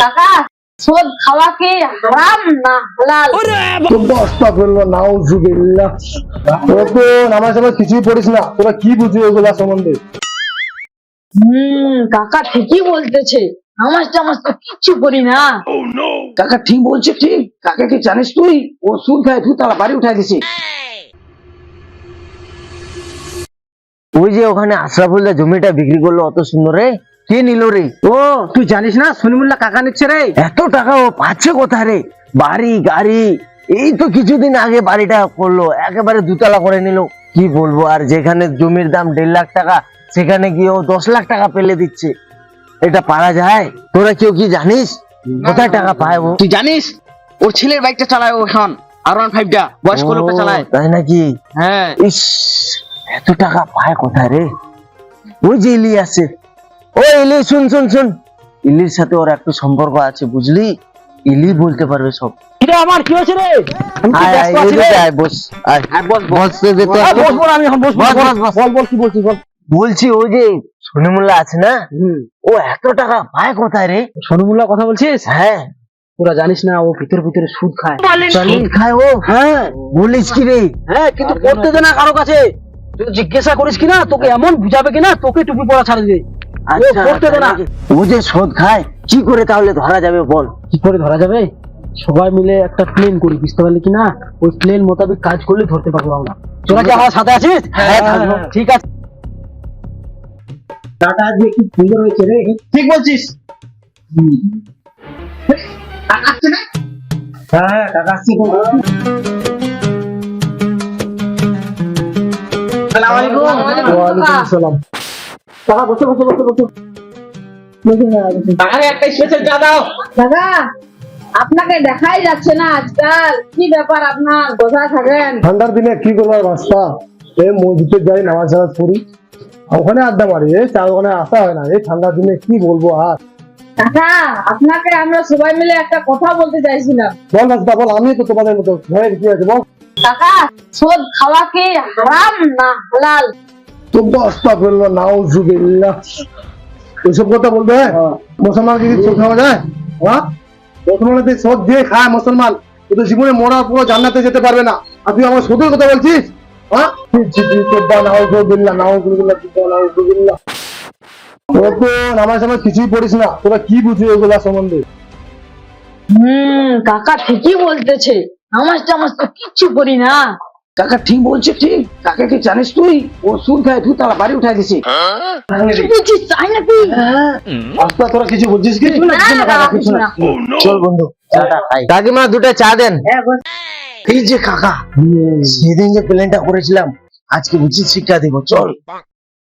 কাকা সুদ খাওয়া কি হারাম না হালাল? নাউজুবিল্লাহ। রতন আমার সাথে কিছুই পড়িস না। তোরা কি বুঝি এগুলা সম্বন্ধে? হুম কাকা ঠিকই বলতেছে। আমার টামাজ তো কিচ্ছু করি না। কাকা ঠিক বলছে ঠিক। কাকা কি জানিস তুই? ও সুদ খায় তুই তারা বাড়ি উঠাই দিছি। ওই যে ওখানে আশরাফুল্লাহ জমিটা বিক্রি করল অত সুন্দর রে। কে নিল রে? ও তুই জানিস না সনিমুল্লাহ কাকা নিচ্ছে রে? এত টাকা ও পাচ্ছে কোথায় রে? বাড়ি গাড়ি এই তো কিছুদিন আগে বাড়িটা করল একেবারে দুতলা করে নিল। কি বলব আর যেখানে জমির দাম দেড় লাখ টাকা সেখানে গিয়ে ও দশ লাখ টাকা পেলে দিচ্ছে। এটা পারা যায়? তোরা কেউ কি জানিস? কোথায় টাকা পায় ও? তুই জানিস? ওর ছেলের বাইকটা চালায় ও এখন আর ওয়ান ফাইভটা বয়স্ক লোকটা চালায়। তাই নাকি? হ্যাঁ। ইস এত টাকা পায় কোথায় রে? ওই যে আছে ও ইলি শুন শুন শুন। ইলির সাথে ওর একটু সম্পর্ক আছে বুঝলি? ইলি বলতে পারবে সব। কিরে আমার কি হয়েছে রে? আমি তো আয়, আয়, ব্যস্ত আছি এদিকে রে। আয়, বস আয়। বস, বস। বস তো দে তো আয়, একটু। বস, বস, আমি এখন বস, বস, বস, বস। বল, বল, কি বলছিস, বল। বলছি ওই যে সোনিমুল্লা আছে না? ও এত টাকা পায় কোথায় রে? সনিমুল্লাহ কথা বলছিস? হ্যাঁ। তোরা জানিস না ও ভিতরে ভিতরে সুদ খায়। সুদ খায় ও। হ্যাঁ। বলিস কি রে? হ্যাঁ কিন্তু করতে দে না কারও কাছে। তুই জিজ্ঞাসা করিস কিনা তোকে এমন বুঝাবে কিনা তোকে টুপি পরা ছাড়ে দিবে। ও যে সুদ খায় কি করে তাহলে ধরা যাবে বল? কি করে ধরা যাবে? সবাই মিলে একটা প্লেন করি বুঝতে পারলি কি না? ওই প্লেন মোতাবেক কাজ করলে ধরতে পারব আমরা। তোরা কি আমার সাথে আছিস? হ্যাঁ, ঠিক আছে। টাটা আজকে কি সুন্দর হয়েছে রে? ঠিক বলছিস। হ্যাঁ কাকা আসছে। তো সালাম আলাইকুম আসসালাম। কাকা বসে বসে বসে বসে। কাকা একটা স্পেশাল চা দাও। দাদা আপনাকে দেখাই যাচ্ছে না আজকাল। কি ব্যাপার আপনার? কোথায় থাকেন? ঠান্ডার দিনে কি করবার রাস্তা? এই মসজিদে যাই নামাজ নামাজ পড়ি ওখানে আড্ডা মারি এই চা ওখানে আসা হয় না। এই ঠান্ডার দিনে কি বলব আর? কাকা আপনাকে আমরা সবাই মিলে একটা কথা বলতে চাইছিলাম। বল রাস্তা বল আমি তো তোমাদের মতো হয়ে কি আছে বল। কাকা সুদ খাওয়া কি হারাম না হালাল? তোমরা আস্তাগফিরুল্লাহ নাউজুবিল্লাহ এসব কথা বলবে হ্যাঁ? মুসলমান কি খাওয়া যায় হ্যাঁ? মুসলমান যদি সুদ দিয়ে খায় মুসলমান। কিন্তু জীবনে মরার পর জান্নাতে যেতে পারবে না। আর তুই আমার সুদের কথা বলছিস? হ্যাঁ? আমার সামনে কিছুই পড়িস না। তোরা কি এগুলা সম্বন্ধে? হুম কাকা ঠিকই বলতেছে। আমার তো কিচ্ছু করি না। কাকা ঠিক বলছে ঠিক। কাকা কি জানিস তুই? ও সুদ খায় তুই তারা বাড়ি উঠাই দিছি। বলছিস? তাই নাকি? আস্তা তোরা কিছু বুঝছিস কি? চল বন্ধু কাকিমা দুটো চা দেন। হ্যাঁ, এই যে কাকা সেদিন যে প্লেনটা করেছিলাম আজকে উচিত শিক্ষা দিব চল।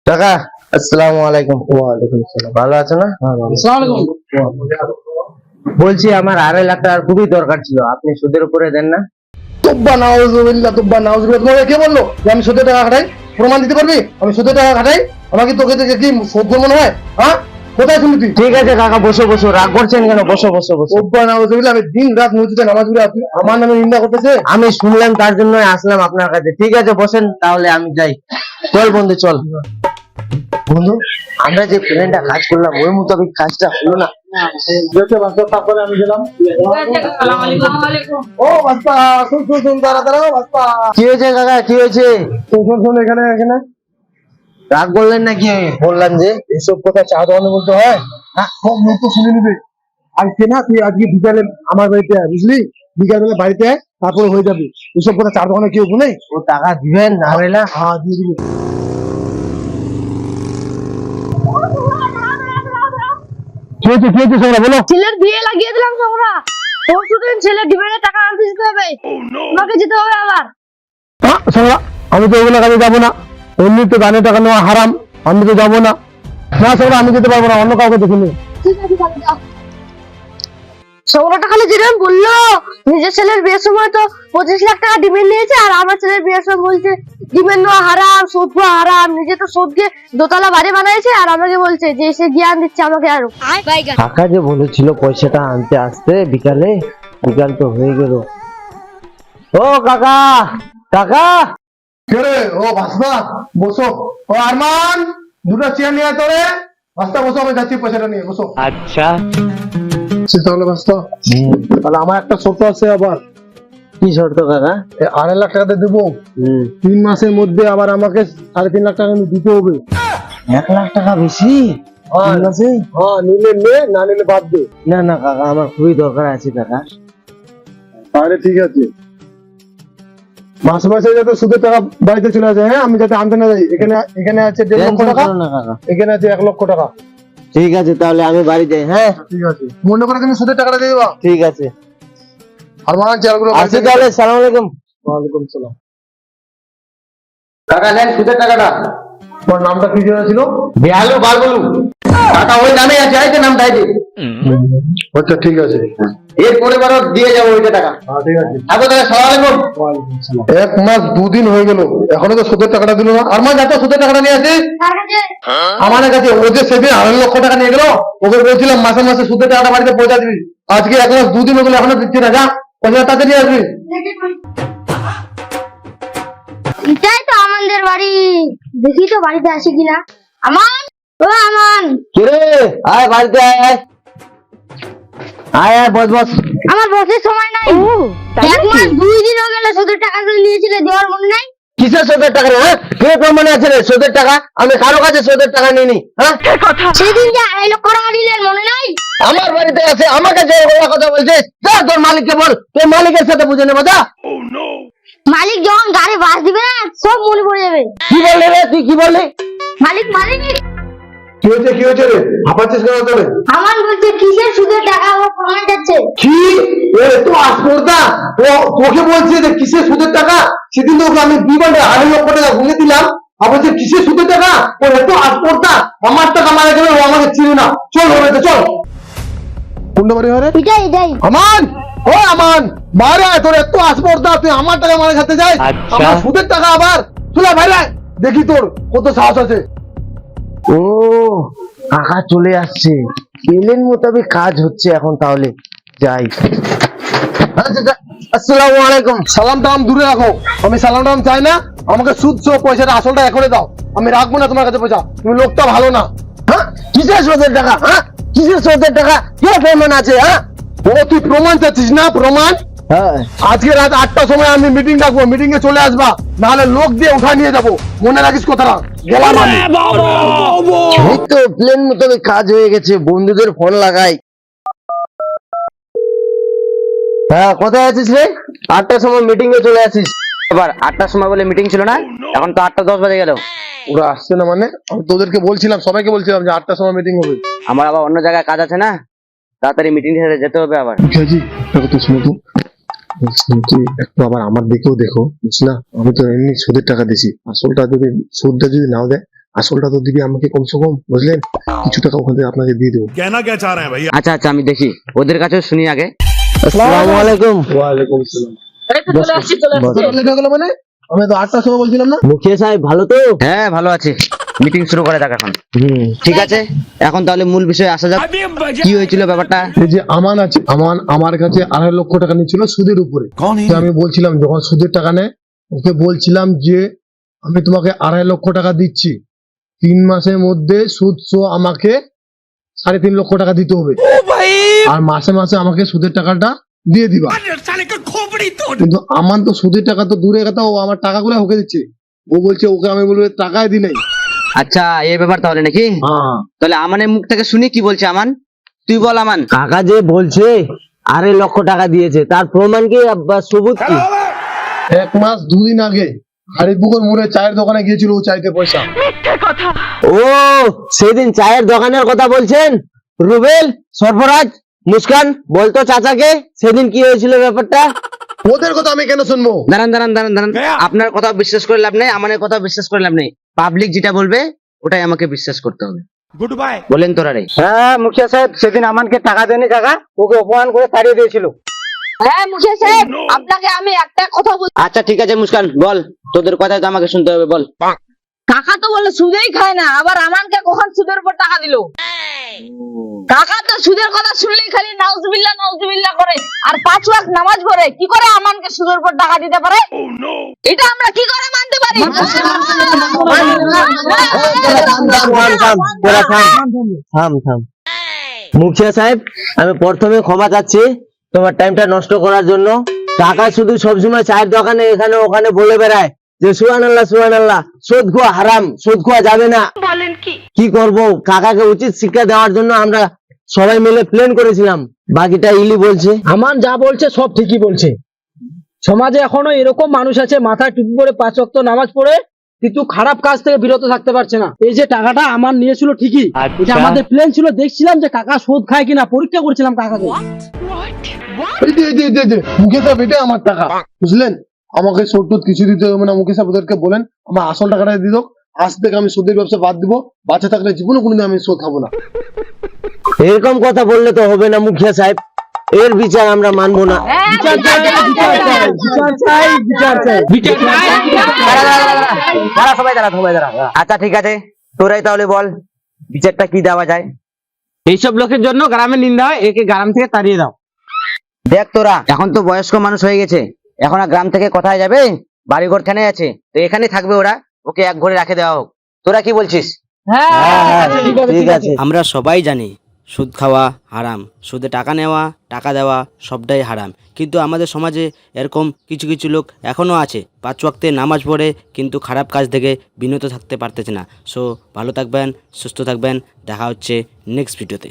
কাকা আসসালামু আলাইকুম। ওয়ালাইকুম আসসালাম। ভালো আছো না? আসসালামু আলাইকুম। বলছি আমার আড়াই লাখ টাকার খুবই দরকার ছিল। আপনি সুদের উপরে দেন না? তুব্বা নাউজুবিল্লাহ তুব্বা নাউজুবিল্লাহ। তোমাকে কে বলল যে আমি সত্তর টাকা খাটাই? প্রমাণ দিতে পারবি? আমি সত্তর টাকা খাটাই আমাকে তোকে দেখে কি সভ্য মনে হয়? হ্যাঁ? কোথায় শুনলি তুই? ঠিক আছে কাকা বসো বসো রাগ করছেন কেন? বসো বসো বসো। তুব্বা নাউজুবিল্লাহ আমি দিন রাত মসজিদে নামাজ পড়ি আপনি আমার নামে নিন্দা করতেছে? আমি শুনলাম তার জন্য আসলাম আপনার কাছে। ঠিক আছে বসেন তাহলে আমি যাই। চল বন্ধু চল। বন্ধু আমরা যে প্লেনটা কাজ করলাম ওই মোতাবেক কাজটা হলো না। দেখতে বাস্তব তারপরে আমি গেলাম। ও বাস্তা শুন শুন শুন দাঁড়া দাঁড়াও বাস্তা কি হয়েছে কাকা কি হয়েছে? শুন শুন শুন এখানে এখানে। রাগ করলেন নাকি? বললাম যে এসব কথা চা দোকানে বলতে হয়? হ্যাঁ সব লোক তো শুনে নিবে। আজকে না তুই আজকে বিকালে আমার বাড়িতে আয় বুঝলি? বিকাল বেলা বাড়িতে আয় তারপরে হয়ে যাবে। এসব কথা চা দোকানে কেউ বলে ও টাকা দিবেন না হলে না? হ্যাঁ দিয়ে দিবি বলো। ছেলের বিয়ে লাগিয়ে দিলাম তোমরা পরশুদিন ছেলের টাকা আনতে যেতে হবে। তোমাকে যেতে হবে আবার। শোনা আমি তো ওগুলো কাজে যাব না। এমনি তো গানের টাকা নেওয়া হারাম। আমি তো যাব না। না শোনা আমি যেতে পারব না অন্য কাউকে দেখে নিই ঠিক আছে তাহলে যাও। সৌরটা খালি যেরকম বলল নিজের ছেলের বিয়ের সময় তো পঁচিশ লাখ টাকা ডিমেন্ড নিয়েছে আর আমার ছেলের বিয়ের সময় বলছে ডিমেন্ড নেওয়া হারাম সুদ খাওয়া হারাম নিজে তো সুদ দিয়ে দোতলা বাড়ি বানাইছে আর আমাকে বলছে যে এসে জ্ঞান দিচ্ছে আমাকে আরও। কাকা যে বলেছিল পয়সাটা আনতে আসতে বিকালে বিকাল তো হয়ে গেল। ও কাকা কাকা! কে ও ভাস্তা বসো। ও আরমান দুটো চেয়ার নিয়ে তোরে। ভাস্তা বসো আমি যাচ্ছি পয়সাটা নিয়ে বসো। আচ্ছা। তাহলে ব্যস্ত? তাহলে আমার একটা শর্ত আছে আবার। কি শর্ত কাকা এই আড়াই লাখ টাকাতে দেবো। তিন মাসের মধ্যে আবার আমাকে সাড়ে তিন লাখ টাকা দিতে হবে। এক লাখ টাকা বেশি? হ্যাঁ। হ্যাঁ নিলে নে না নিলে বাদ দে। না না কাকা আমার খুবই দরকার আছে কাকা। তাহলে ঠিক আছে। মাসে মাসে যাতে সুদের টাকা বাড়িতে চলে আসে হ্যাঁ? আমি যাতে আনতে না যাই। এখানে এখানে আছে দেড় লক্ষ টাকা। এখানে আছে এক লক্ষ টাকা। ঠিক আছে তাহলে আমি বাড়ি যাই হ্যাঁ? ঠিক আছে। মনে করে তুমি সুদের টাকাটা দিয়ে দেবা ঠিক আছে। আর মানা চেয়ারগুলো আছে তাহলে সালাম আলাইকুম। ওয়ালাইকুম সালাম। টাকা নেন সুদের টাকাটা। তোমার নামটা কি ছিল? বেহালু বারবলু টাকা ওই নামে আছে আইতে নাম তাইতে আচ্ছা ঠিক আছে। এর পরে বারো দিয়ে যাব ওইটা টাকা। হ্যাঁ ঠিক আছে। এখন তাহলে সালাম আলাইকুম। এক মাস দুদিন হয়ে গেল এখনও তো সুদের টাকাটা দিল না। আর মা যাতে সুদের টাকাটা নিয়ে আসে আমার কাছে ও যে সেদিন আড়াই লক্ষ টাকা নিয়ে গেল ওকে বলছিলাম মাসে মাসে সুদের টাকাটা বাড়িতে পৌঁছা দিবি। আজকে এক মাস দুদিন হয়ে গেল এখনও দিচ্ছি না যা। পয়সা তাতে নিয়ে আসবি। এটাই তো আমাদের বাড়ি। দেখি তো বাড়িতে আসে কিনা। আমান! ও আমান! কিরে? আয় বাড়িতে আয়। আয় আয় আয় বস বস। আমার বসের সময় নাই। এক মাস দুই দিন হয়ে গেল সুদের টাকাগুলো নিয়েছিলে দেওয়ার মনে নাই? কিসের সুদের টাকা রে হ্যাঁ? কে প্রমাণে আছে রে সুদের টাকা? আমি কারও কাছে সুদের টাকা নিইনি হ্যাঁ? সেদিন যে আড়াই লক্ষ টাকা নিলেন মনে নাই? আমার বাড়িতে আছে আমাকে যে ওরা কথা বলছে যা তোর মালিককে বল তোর মালিকের সাথে বুঝে নেব যা। মালিক যখন গাড়ি বাস দিবে না সব মনে পড়ে যাবে। কি বললি রে তুই কি বললি? মালিক মালিক। কি হয়েছে কি হয়েছে রে? হাঁপাচ্ছিস কেন তোরে আমান বলছে কিসের সুদের টাকা? ও যাচ্ছে কি? এ তো আসপর্দা ও তোকে বলছে যে কিসের সুদের টাকা? সেদিন তো আমি দুই আড়াই লক্ষ টাকা দিলাম। বলছে কিসের সুদের টাকা? ও এত আসপর্দা আমার টাকা মারা গেলে ও আমাকে চিনে না। চল হবে তো চল। কোনটা বাড়ি হয় এটাই এটাই আমান! ও আমান! বাইরে তোর এত আসপর্দা তুই আমার টাকা মারা খাতে যাই আচ্ছা। আমার সুদের টাকা আবার। চলে আয়। দেখি তোর কত সাহস আছে। ও কাকা চলে আসছে। এলেন মোতাবেক কাজ হচ্ছে এখন তাহলে। যাই। আচ্ছা, আসসালামু আলাইকুম। সালাম টালাম দূরে রাখো। আমি সালাম টালাম চাই না। আমাকে সুদ সহ পয়সাটা আসলটা এখনই দাও। আমি রাখব না তোমার কাছে পয়সা। তুমি লোকটা ভালো না। হ্যাঁ? কিসের সুদের টাকা? হ্যাঁ? কিসের সুদের টাকা? কে প্রমাণ আছে হ্যাঁ? ও তুই প্রমাণ চাচ্ছিস না? প্রমাণ? হ্যাঁ আজকে রাত আটটার সময় আমি মিটিং ডাকবো মিটিং এ চলে আসবা নাহলে লোক দিয়ে উঠা নিয়ে যাব। মনে রাখিস কথাটা। গেলাম আমি। এই তো প্লেন মোতাবেক কাজ হয়ে গেছে বন্ধুদের ফোন লাগাই। হ্যাঁ কোথায় আছিস রে? আটটার সময় মিটিং এ চলে আসিস। এবার আটটার সময় বলে মিটিং ছিল না এখন তো আটটা দশ বাজে গেল। ওরা আসছে না মানে? আমি তোদেরকে বলছিলাম সবাইকে বলছিলাম যে আটটার সময় মিটিং হবে। আমার আবার অন্য জায়গায় কাজ আছে না? তাড়াতাড়ি মিটিং যেতে হবে আবার। মুখিয়াজি দেখো তো শুনো তো তুমি একটু আবার আমার দিকেও দেখো না আমি তো এমনি সুদের টাকা দিছি। আসলটা যদি সুদটা যদি নাও দেয় আসলটা তো দিবি আমাকে কমসে কম বুঝলেন কিছু টাকা ওখান থেকে আপনাকে দিয়ে দেবো। কেন কে চা রে ভাই আচ্ছা আচ্ছা আমি দেখি। ওদের কাছে শুনি আগে। আসসালামু আলাইকুম। ওয়া আলাইকুম আসসালাম চলে আসছি চলে আসছি। মানে আমি তো আটটার সময় বলছিলাম না? মুখিয়া সাহেব ভালো তো? হ্যাঁ ভালো আছে। মিটিং শুরু করে যাক এখন। হুম। ঠিক আছে? এখন তাহলে মূল বিষয়ে আসা যাক। কি হয়েছিল ব্যাপারটা? এই যে আমান আছে আমান আমার কাছে আড়াই লক্ষ টাকা নিয়েছিল সুদের উপরে। তো আমি বলছিলাম যখন সুদের টাকা নেয় ওকে বলছিলাম যে আমি তোমাকে আড়াই লক্ষ টাকা দিচ্ছি। তিন মাসের মধ্যে সুদ সো আমাকে সাড়ে তিন লক্ষ টাকা দিতে হবে। আর মাসে মাসে আমাকে সুদের টাকাটা দিয়ে দিবা। কিন্তু আমার তো সুদের টাকা তো দূরে কথা ও আমার টাকাগুলো ওকে দিচ্ছে। ও বলছে ওকে আমি বলব টাকাই দি নাই। আচ্ছা এই ব্যাপার তাহলে নাকি? হ্যাঁ। তাহলে আমানের মুখ থেকে শুনি কি বলছে আমান? তুই বল আমান। কাকা যে বলছে আড়াই লক্ষ টাকা দিয়েছে তার প্রমাণ কি বা সবুত কি? এক মাস দুদিন আগে হারিপুকুর মোড়ে চায়ের দোকানে গিয়েছিল ও চাইতে পয়সা। ও সেদিন চায়ের দোকানের কথা বলছেন? রুবেল সরফরাজ মুস্কান বলতো চাচাকে সেদিন কি হয়েছিল ব্যাপারটা? ওদের কথা আমি কেন শুনব? দাঁড়ান দাঁড়ান দাঁড়ান দাঁড়ান। আপনার কথা বিশ্বাস করে লাভ নেই আমার কথা বিশ্বাস করে লাভ নেই। পাবলিক যেটা বলবে ওটাই আমাকে বিশ্বাস করতে হবে। গুড বাই বলেন তোরা রে। হ্যাঁ মুখিয়া সাহেব সেদিন আমানকে টাকা দেনি টাকা ওকে অপমান করে তাড়িয়ে দিয়েছিল। হ্যাঁ মুখিয়া সাহেব আপনাকে আমি একটা কথা বল আচ্ছা ঠিক আছে মুস্কান বল তোদের কথা তো আমাকে শুনতে হবে বল। কাকা তো বলে সুদেই খায় না আবার আমানকে কখন সুদের উপর টাকা দিল? কাকা তো সুদের কথা শুনলেই খালি নাউজুবিল্লাহ নাউজুবিল্লাহ করে আর পাঁচ ওয়াক্ত নামাজ পড়ে কি করে আমানকে সুদের উপর টাকা দিতে পারে এটা আমরা কি করে মানতে পারি থাম থাম মুখিয়া সাহেব আমি প্রথমে ক্ষমা চাচ্ছি তোমার টাইমটা নষ্ট করার জন্য কাকা শুধু সবসময় চায়ের দোকানে এখানে ওখানে বলে বেড়ায় যে সুহান আল্লাহ সুহান আল্লাহ সোদ খোয়া হারাম সোদ খোয়া যাবে না বলেন কি কি করব কাকাকে উচিত শিক্ষা দেওয়ার জন্য আমরা সবাই মিলে প্ল্যান করেছিলাম। বাকিটা ইলি বলছে। আমান যা বলছে সব ঠিকই বলছে। সমাজে এখনও এরকম মানুষ আছে মাথায় টুপি পরে পাঁচ ওয়াক্ত নামাজ পড়ে কিন্তু খারাপ কাজ থেকে বিরত থাকতে পারছে না। এই যে টাকাটা আমার নিয়েছিল ঠিকই এটা আমাদের প্ল্যান ছিল দেখছিলাম যে কাকা সুদ খায় কিনা পরীক্ষা করছিলাম কাকাকে। মুকেশ সাহেব এটাই আমার টাকা। বুঝলেন? আমাকে সুদ টুদ কিছু দিতে হবে না মুকেশ সাহেব ওদেরকে বলেন আমার আসল টাকাটা দিয়ে দাও আজ থেকে আমি সুদের ব্যবসা বাদ দিব। বাচ্চা থাকলে জীবনে কোনোদিন আমি সুদ খাব না। এরকম কথা বললে তো হবে না মুখিয়া সাহেব। এর বিচার আমরা মানবো না। আচ্ছা ঠিক আছে। তোরাই তাহলে বল বিচারটা কি দেওয়া যায়? এইসব লোকের জন্য গ্রামে নিন্দা হয় একে গ্রাম থেকে তাড়িয়ে দাও। দেখ তোরা এখন তো বয়স্ক মানুষ হয়ে গেছে। এখন আর গ্রাম থেকে কোথায় যাবে? বাড়িঘর থানে আছে। তো এখানেই থাকবে ওরা ওকে এক ঘরে রাখে দেওয়া হোক। তোরা কি বলছিস? হ্যাঁ হ্যাঁ, ঠিক আছে। আমরা সবাই জানি সুদ খাওয়া হারাম, সুদে টাকা নেওয়া, টাকা দেওয়া সবটাই হারাম। কিন্তু আমাদের সমাজে এরকম কিছু কিছু লোক এখনও আছে, পাঁচ ওয়াক্তে নামাজ পড়ে কিন্তু খারাপ কাজ থেকে বিনত থাকতে পারতেছে না। সো ভালো থাকবেন, সুস্থ থাকবেন, দেখা হচ্ছে নেক্সট ভিডিওতে